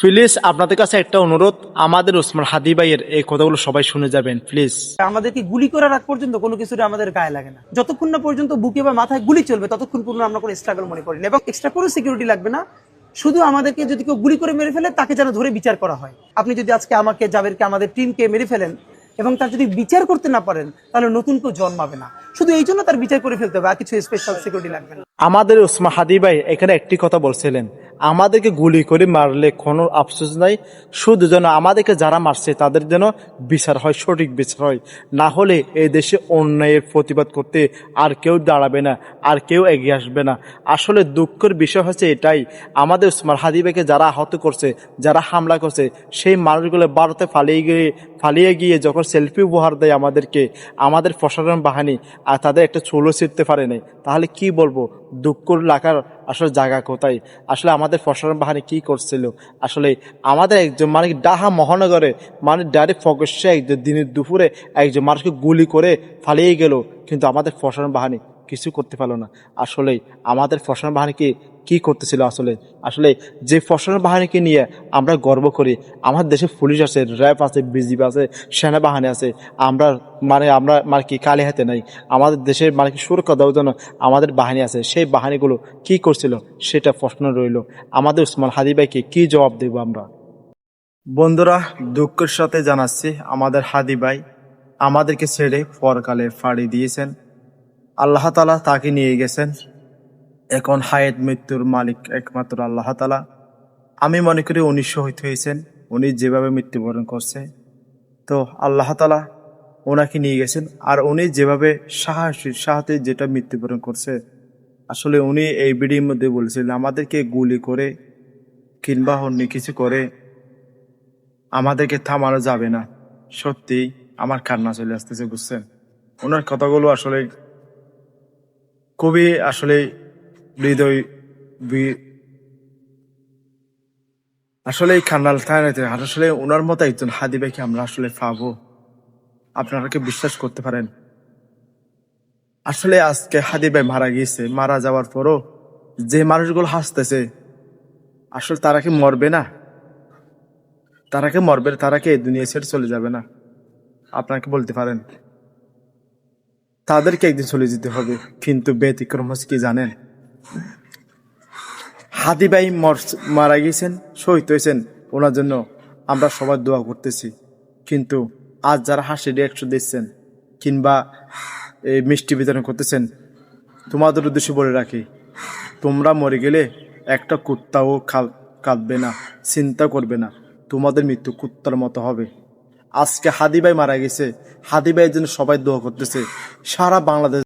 Please আপনাদের কাছে একটা অনুরোধ। আমাদের ওসমান হাদি ভাইয়ের এই কথাগুলো সবাই শুনে যাবেন প্লিজ। আমাদেরকে গুলি করার আগ পর্যন্ত কোনো কিছুতে আমাদের গায়ে লাগে না। যতক্ষণ না পর্যন্ত বুকে বা মাথায় গুলি চলবে ততক্ষণ পর্যন্ত আমরা কোনো স্ট্রাগল মনে করি না। এবং এক্সট্রা কোনো সিকিউরিটি লাগবে না। শুধু আমাদেরকে যদি কেউ গুলি করে মেরে ফেলে তাকে যেন ধরে বিচার করা হয়। আপনি যদি আজকে আমাকে জাবেরকে আমাদের টিমকে মেরে ফেলেন এবং তার যদি বিচার করতে না পারেন তাহলে নতুন কেউ জন্মাবে না। শুধু এই জন্য তার বিচার করে ফেলতে হবে আর কিছু স্পেশাল সিকিউরিটি লাগবে না। আমাদের ওসমান হাদি ভাই এখানে একটি কথা বলছিলেন। আমাদেরকে গুলি করে মারলে কোনো আফসোস নাই। শুধু যেন আমাদেরকে যারা মারছে, তাদের যেন বিচার হয়, সঠিক বিচার হয়। না হলে এই দেশে অন্যায়ের প্রতিবাদ করতে আর কেউ দাঁড়াবে না, আর কেউ এগিয়ে আসবে না। আসলে দুঃখের বিষয় হচ্ছে এটাই, আমাদের ওসমান হাদি ভাইকে যারা আহত করছে, যারা হামলা করছে, সেই মানুষগুলো ভারতে ফালিয়ে গিয়ে ফালিয়ে গিয়ে যখন সেলফি উপহার দেয় আমাদেরকে, আমাদের প্রশাসন বাহিনী আর তাদের একটা চুলো ছিঁড়তে পারে নাই, তাহলে কি বলব? দুঃখ লাগার আসলে জায়গা কোথায়? আসলে আমাদের প্রশাসন বাহিনী কি করছিল? আসলে আমাদের একজন মানে ডাহা মহানগরে মানে ডাইরেক্ট ফকসে একজন দিনের দুপুরে একজন মানুষকে গুলি করে ফালিয়ে গেল, কিন্তু আমাদের প্রশাসন বাহিনী কিছু করতে পারল না। আসলে আমাদের প্রশাসন বাহিনীকে কি করতেছিল আসলে? আসলে যে প্রশাসন বাহিনীকে নিয়ে আমরা গর্ব করি আমার দেশে পুলিশ আছে, র্যাব আছে, বিজিবি আছে, সেনাবাহিনী আছে, আমরা মানে আমরা মানে কি কালে হাতে নাই। আমাদের দেশের মানে কি সুরক্ষা দেওয়ার জন্য আমাদের বাহিনী আছে, সেই বাহিনীগুলো কি করছিল সেটা প্রশ্ন রইল। আমাদের উসমান হাদি ভাইকে কি জবাব দেব আমরা? বন্ধুরা, দুঃখের সাথে জানাচ্ছি, আমাদের হাদি ভাই আমাদেরকে ছেড়ে পরকালে ফাড়ি দিয়েছেন। আল্লাহ তালা তাকে নিয়ে গেছেন। এখন হায়াত মৃত্যুর মালিক একমাত্র আল্লাহ তালা আমি মনে করি উনি শহীদ হয়েছেন, উনি যেভাবে মৃত্যুবরণ করছে। তো আল্লাহ তালা ওনাকে নিয়ে গেছেন আর উনি যেভাবে সাহসী সাহাতে যেটা মৃত্যুবরণ করছে, আসলে উনি এই ভিডিওর মধ্যে বলেছিলেন, আমাদেরকে গুলি করে কিংবা অন্য কিছু করে আমাদেরকে থামানো যাবে না। সত্যি আমার কান্না চলে আসতেছে, বুঝছেন? ওনার কথাগুলো আসলে খুবই আসলে হৃদয় আসলে এই খান্নাল থানাতে আসলে ওনার মতো একজন হাদি ভাইকে আমরা আসলে পাবো। আপনারা কি বিশ্বাস করতে পারেন? আসলে আজকে হাদি ভাই মারা গিয়েছে, মারা যাওয়ার পরও যে মানুষগুলো হাসতেছে, আসলে তারা কি মরবে না? তারা কি মরবে? তারা কি এই দুনিয়া ছেড়ে চলে যাবে না? আপনাকে বলতে পারেন? তাদেরকে একদিন চলে যেতে হবে, কিন্তু ব্যতিক্রম হচ্ছে কি জানেন? হাদি ভাই মর- গিয়েছেন, শহীদ হয়েছেন। ওনার জন্য আমরা সবাই দোয়া করতেছি। কিন্তু আজ যারা হাসি রিয়াকশন দিচ্ছেন কিংবা এই মিষ্টি বিতরণ করতেছেন, তোমাদের উদ্দেশ্যে বলে রাখি, তোমরা মরে গেলে একটা কুত্তাও কাঁদবে না, চিন্তা করবে না, তোমাদের মৃত্যু কুত্তার মতো হবে। আজকে হাদি ভাই মারা গেছে, হাদি ভাইয়ের জন্য সবাই দোয়া করতেছে, সারা বাংলাদেশ